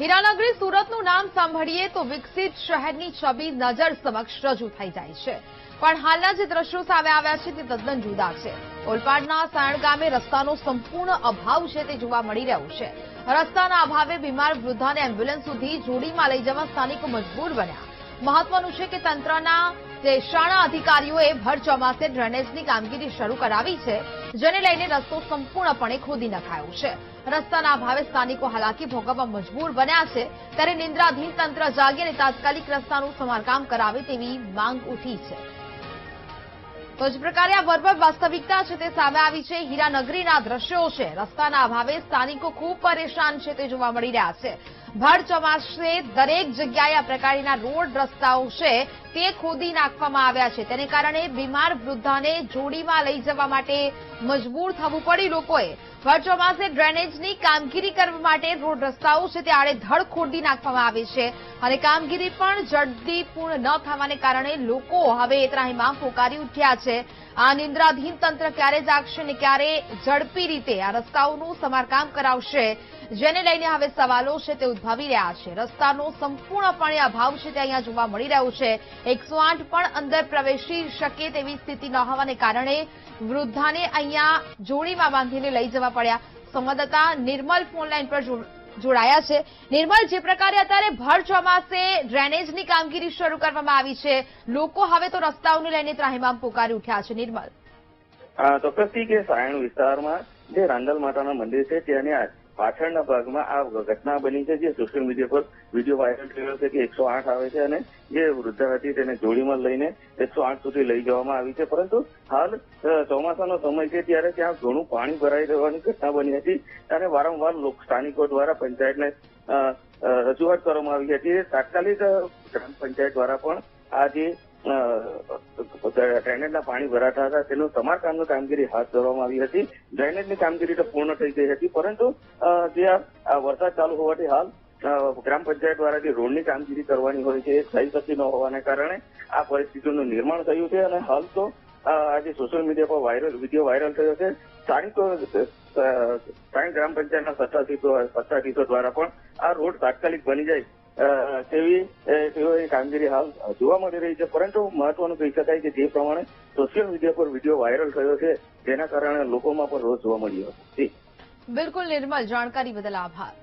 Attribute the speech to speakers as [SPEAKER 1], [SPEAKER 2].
[SPEAKER 1] હીરાનગરી સુરતનું નામ સાંભળીએ તો વિકસિત શહેરની છબી નજર સમક્ષ રજૂ થઈ જાય છે. પણ હાલના જે દ્રશ્યો સામે આવ્યા છે તે તદ્દન જુદા છે. ઓલપાડના સાયણ ગામે રસ્તાનો સંપૂર્ણ અભાવ છે તે જોવા મળી રહ્યું છે. રસ્તાના અભાવે બીમાર વૃદ્ધાને એમ્બ્યુલન્સ સુધી જોડીમાં લઈ જવા સ્થાનિકો મજબૂર બન્યા. મહત્વનું છે કે તંત્રના શાળા અધિકારીઓએ ભર ચોમાસે ડ્રેનેજની કામગીરી શરૂ કરાવી છે, જેને લઈને રસ્તો સંપૂર્ણપણે ખોદી નખાયો છે. રસ્તાના અભાવે સ્થાનિકો હાલાકી ભોગવવા મજબૂર બન્યા છે, ત્યારે નિંદ્રાધીન તંત્ર જાગે અને તાત્કાલિક રસ્તાનું સમારકામ કરાવે તેવી માંગ ઉઠી છે. તો જ પ્રકારે આ બરબર વાસ્તવિકતા છે તે સામે આવી છે હીરાનગરીના દ્રશ્યો છે. રસ્તાના અભાવે સ્થાનિકો ખૂબ પરેશાન છે તે જોવા મળી રહ્યા છે. ભર ચોમાસે દરેક જગ્યાએ આ પ્રકારના રોડ રસ્તાઓ છે તે ખોદી નાખવામાં આવ્યા છે. તેને કારણે બીમાર વૃદ્ધાને જોડીમાં લઈ જવા માટે મજબૂર થવું પડી લોકોએ ભર ચોમાસે ડ્રેનેજની કામગીરી કરવા માટે રોડ રસ્તાઓ છે તે આડેધડ ખોદી નાખવામાં આવી છે. અને કામગીરી પણ જલ્દી પૂર્ણ ન થવાને કારણે લોકો હવે એતરાહીમાં પોકારી ઉઠ્યા છે. આ નિંદ્રાધીન તંત્ર ક્યારે જાગશે ને ક્યારે ઝડપી રીતે આ રસ્તાઓનું સમારકામ કરાવશે, જેને લઈને હવે સવાલો છે, તે ઉદ્ભવી રહ્યા છે. રસ્તાનો સંપૂર્ણપણે અભાવ છે, તે અહીંયા જોવા મળી રહ્યો છે. એકસો આઠ પણ અંદર પ્રવેશી શકે તેવી સ્થિતિ ન હોવાને કારણે વૃદ્ધાને અહીંયા જોડીમાં બાંધીને લઈ જવા પડ્યા. સંવાદદાતા નિર્મલ ફોનલાઈન પર જોડાયા છે. નિર્મલ, જે પ્રકારે અત્યારે ભર ચોમાસે ડ્રેનેજની કામગીરી શરૂ કરવામાં આવી છે, લોકો હવે તો રસ્તાઓને લઈને ત્રાહિમામ પોકારી ઉઠ્યા છે. નિર્મલ.
[SPEAKER 2] ચોક્કસથી કે સાયણ વિસ્તારમાં જે રાંદલ માતાના મંદિર છે, ત્યાંની પાછળના ભાગમાં આ ઘટના બની છે જે સોશિયલ મીડિયા પર વીડિયો વાયરલ થયો છે કે એકસો આઠ આવે છે અને જે વૃદ્ધા હતી તેને જોડીમાં લઈને એકસો આઠ સુધી લઈ જવામાં આવી છે. પરંતુ હાલ ચોમાસાનો સમય છે ત્યારે ત્યાં ઘણું પાણી ભરાઈ રહેવાની ઘટના બની હતી અને વારંવાર સ્થાનિકો દ્વારા પંચાયતને રજૂઆત કરવામાં આવી હતી. તાત્કાલિક ગ્રામ પંચાયત દ્વારા પણ આ જે ડ્રેનેજના પાણી ભરાતા હતા. તેનું સમારકામની કામગીરી હાથ ધરવામાં આવી હતી. ડ્રેનેજની કામગીરી તો પૂર્ણ થઈ ગઈ હતી, પરંતુ જે આ વરસાદ ચાલુ હોવાથી હાલ ગ્રામ પંચાયત દ્વારા જે રોડની કામગીરી કરવાની હોય છે, એ થઈ શકી ન હોવાને કારણે આ પરિસ્થિતિનું નિર્માણ થયું છે અને હાલ તો આજે સોશિયલ મીડિયા પર વાયરલ વીડિયો વાયરલ થયો છે. સ્થાનિક સ્થાનિક ગ્રામ પંચાયતના સત્તાધીશો સત્તાધીશો દ્વારા પણ આ રોડ તાત્કાલિક બની જાય. તેવી તેઓએ કામગીરી હાલ જોવા મળી રહી છે. પરંતુ મહત્વનું કહી શકાય કે જે પ્રમાણે સોશિયલ મીડિયા પર વીડિયો વાયરલ થયો છે જેના કારણે લોકોમાં પણ રોષ જોવા મળ્યો
[SPEAKER 1] બિલકુલ નિર્મલ, જાણકારી બદલ આભાર.